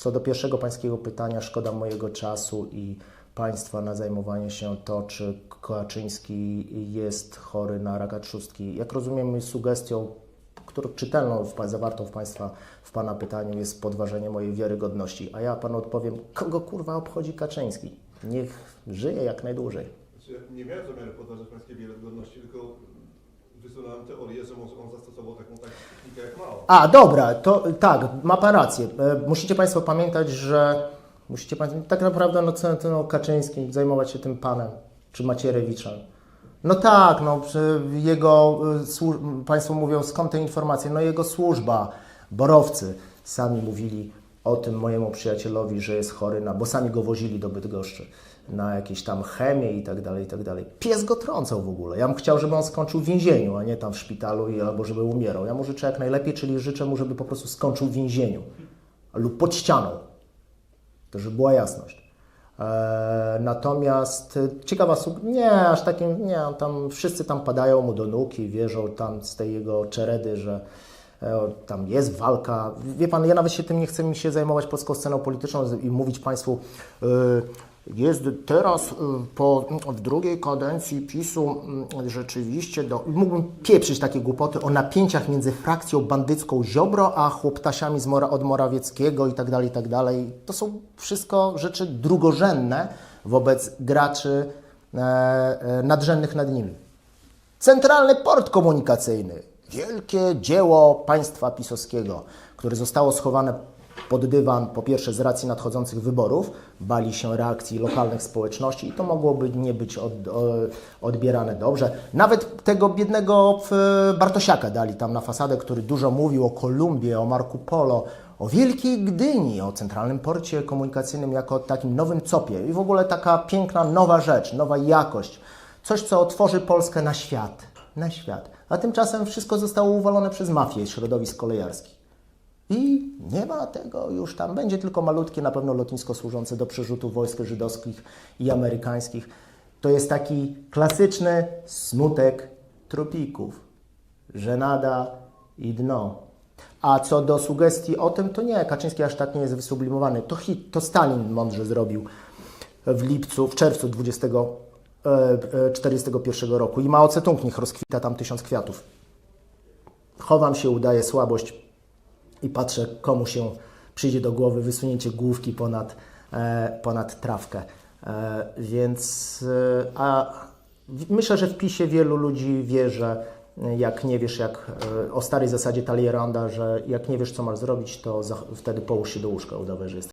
Co do pierwszego pańskiego pytania, szkoda mojego czasu i państwa na zajmowanie się to, czy Kaczyński jest chory na raka trzustki. Jak rozumiem, sugestią, którą czytelną w, zawartą w państwa w pana pytaniu jest podważenie mojej wiarygodności. A ja panu odpowiem, kogo kurwa obchodzi Kaczyński? Niech żyje jak najdłużej. Znaczy, nie miałem zamiaru podważać pańskiej wiarygodności, tylko wysunąłem teorię, że może on zastosował taką tak- technikę jak mało. A, dobra, to tak, ma pan rację. E, Musicie Państwo pamiętać, że musicie Państwo, tak naprawdę no, co ten no, Kaczyński zajmować się tym panem, czy Macierewiczem. No tak, no, jego, słu- Państwo mówią, skąd te informacje? No jego służba, borowcy sami mówili o tym mojemu przyjacielowi, że jest chory na, bo sami go wozili do Bydgoszczy na jakieś tam chemię i tak dalej, i tak dalej. Pies go trącał w ogóle. Ja bym chciał, żeby on skończył w więzieniu, a nie tam w szpitalu i, albo żeby umierał. Ja mu życzę jak najlepiej, czyli życzę mu, żeby po prostu skończył w więzieniu lub pod ścianą. To żeby była jasność. E, natomiast e, ciekawa. Nie, aż takim, nie, tam wszyscy tam padają mu do nóg i wierzą tam z tej jego czeredy, że tam jest walka. Wie pan, ja nawet się tym nie chcę mi się zajmować polską sceną polityczną i mówić państwu, e, jest teraz e, po w drugiej kadencji PiSu mm, rzeczywiście, do, mógłbym pieprzyć takie głupoty o napięciach między frakcją bandycką Ziobro, a chłoptasiami z Mora, od Morawieckiego i tak dalej, i tak dalej. To są wszystko rzeczy drugorzędne wobec graczy e, e, nadrzędnych nad nimi. Centralny Port Komunikacyjny. Wielkie dzieło państwa pisowskiego, które zostało schowane pod dywan, po pierwsze z racji nadchodzących wyborów, bali się reakcji lokalnych społeczności i to mogłoby nie być od, odbierane dobrze. Nawet tego biednego Bartosiaka dali tam na fasadę, który dużo mówił o Kolumbie, o Marco Polo, o Wielkiej Gdyni, o Centralnym Porcie Komunikacyjnym jako takim nowym copie i w ogóle taka piękna nowa rzecz, nowa jakość. Coś, co otworzy Polskę na świat. Na świat. A tymczasem wszystko zostało uwalone przez mafię środowisk kolejarskich. I nie ma tego już tam. Będzie tylko malutkie na pewno lotnisko służące do przerzutu wojsk żydowskich i amerykańskich. To jest taki klasyczny smutek tropików. Żenada i dno. A co do sugestii o tym, to nie, Kaczyński aż tak nie jest wysublimowany. To hit, to Stalin mądrze zrobił w lipcu, w czerwcu 20, e, e, 41 roku. I Mao Tse-tung niech rozkwita tam tysiąc kwiatów. Chowam się, udaję słabość i patrzę, komu się przyjdzie do głowy wysunięcie główki ponad, e, ponad trawkę. E, więc e, a myślę, że w PiSie wielu ludzi wie, że jak nie wiesz, jak o starej zasadzie Talleyranda, że jak nie wiesz, co masz zrobić, to wtedy połóż się do łóżka, udawaj, że jesteś